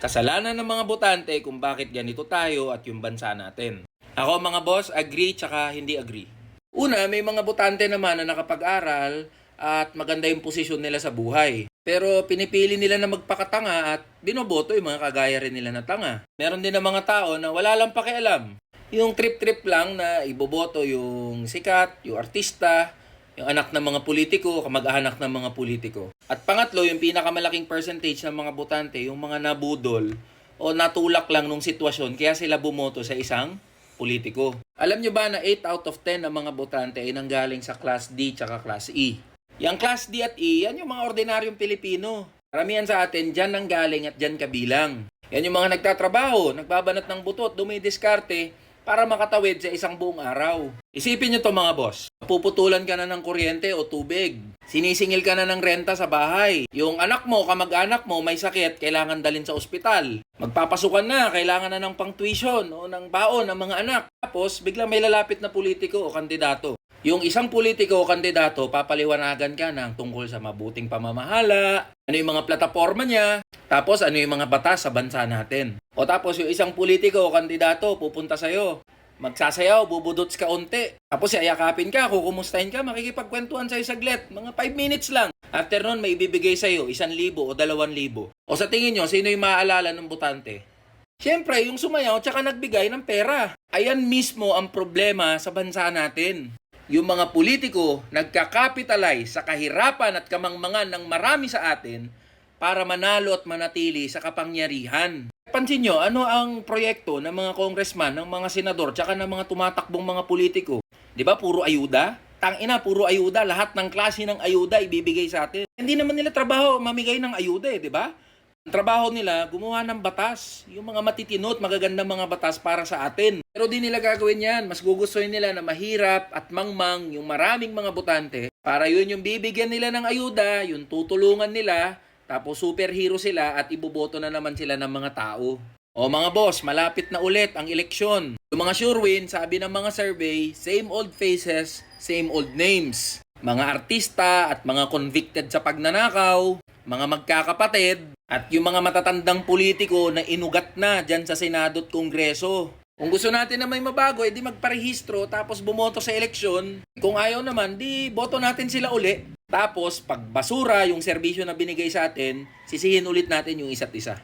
Kasalanan ng mga botante kung bakit ganito tayo at yung bansa natin. Ako mga boss, agree tsaka hindi agree. Una, may mga botante naman na nakapag-aral at maganda yung posisyon nila sa buhay. Pero pinipili nila na magpakatanga at binoboto yung mga kagaya rin nila na tanga. Meron din ng mga tao na wala lang pakialam. Yung trip-trip lang na iboboto yung sikat, yung artista, yung anak ng mga politiko, kamag-anak ng mga politiko. At pangatlo, yung pinakamalaking percentage ng mga botante, yung mga nabudol o natulak lang nung sitwasyon kaya sila bumoto sa isang politiko. Alam nyo ba na 8 out of 10 ng mga botante ay nanggaling sa Class D tsaka Class E? Yung Class D at E, yan yung mga ordinaryong Pilipino. Karamihan sa atin, dyan nanggaling at dyan kabilang. Yan yung mga nagtatrabaho, nagbabanat ng butot, dumidiskarte para makatawid sa isang buong araw. Isipin nyo to mga boss. Puputulan ka na ng kuryente o tubig. Sinisingil ka na ng renta sa bahay. Yung anak mo, kamag-anak mo, may sakit, kailangan dalhin sa ospital. Magpapasukan na, kailangan na ng pang-tuition o ng baon ng mga anak. Tapos, biglang may lalapit na politiko o kandidato. Yung isang politiko o kandidato, papaliwanagan ka ng tungkol sa mabuting pamamahala, ano yung mga plataforma niya, tapos ano yung mga batas sa bansa natin. O tapos yung isang politiko o kandidato pupunta sa'yo, magsasayaw, bubudots ka unti. Tapos ayakapin ka, kukumustahin ka, makikipagkwentuhan sa'yo saglit. Mga 5 minutes lang. After nun, may ibibigay sa'yo, isang libo o dalawang libo. O sa tingin nyo, sino yung maaalala ng butante? Siyempre, yung sumayaw tsaka nagbigay ng pera. Ayan mismo ang problema sa bansa natin. Yung mga politiko nagkakapitalize sa kahirapan at kamangmangan ng marami sa atin para manalo at manatili sa kapangyarihan. Pansin nyo, ano ang proyekto ng mga congressman, ng mga senador, tsaka ng mga tumatakbong mga politiko? Di ba, puro ayuda? Tangina, puro ayuda. Lahat ng klase ng ayuda ibibigay sa atin. Hindi naman nila trabaho mamigay ng ayuda eh, di ba? Ang trabaho nila, gumawa ng batas. Yung mga matitinot, magagandang mga batas para sa atin. Pero di nila gagawin yan. Mas gugustuhin nila na mahirap at mangmang yung maraming mga butante. Para yun yung bibigyan nila ng ayuda, yung tutulungan nila, tapos superhero sila at iboboto na naman sila ng mga tao. O mga boss, malapit na ulit ang eleksyon. Yung mga sure win, sabi ng mga survey, same old faces, same old names. Mga artista at mga convicted sa pagnanakaw, mga magkakapatid, at yung mga matatandang politiko na inugat na dyan sa Senado at Kongreso. Kung gusto natin na may mabago, edi magparehistro tapos bumoto sa eleksyon. Kung ayaw naman, di boto natin sila uli. Tapos, pag basura yung serbisyo na binigay sa atin, sisihin ulit natin yung isa't isa.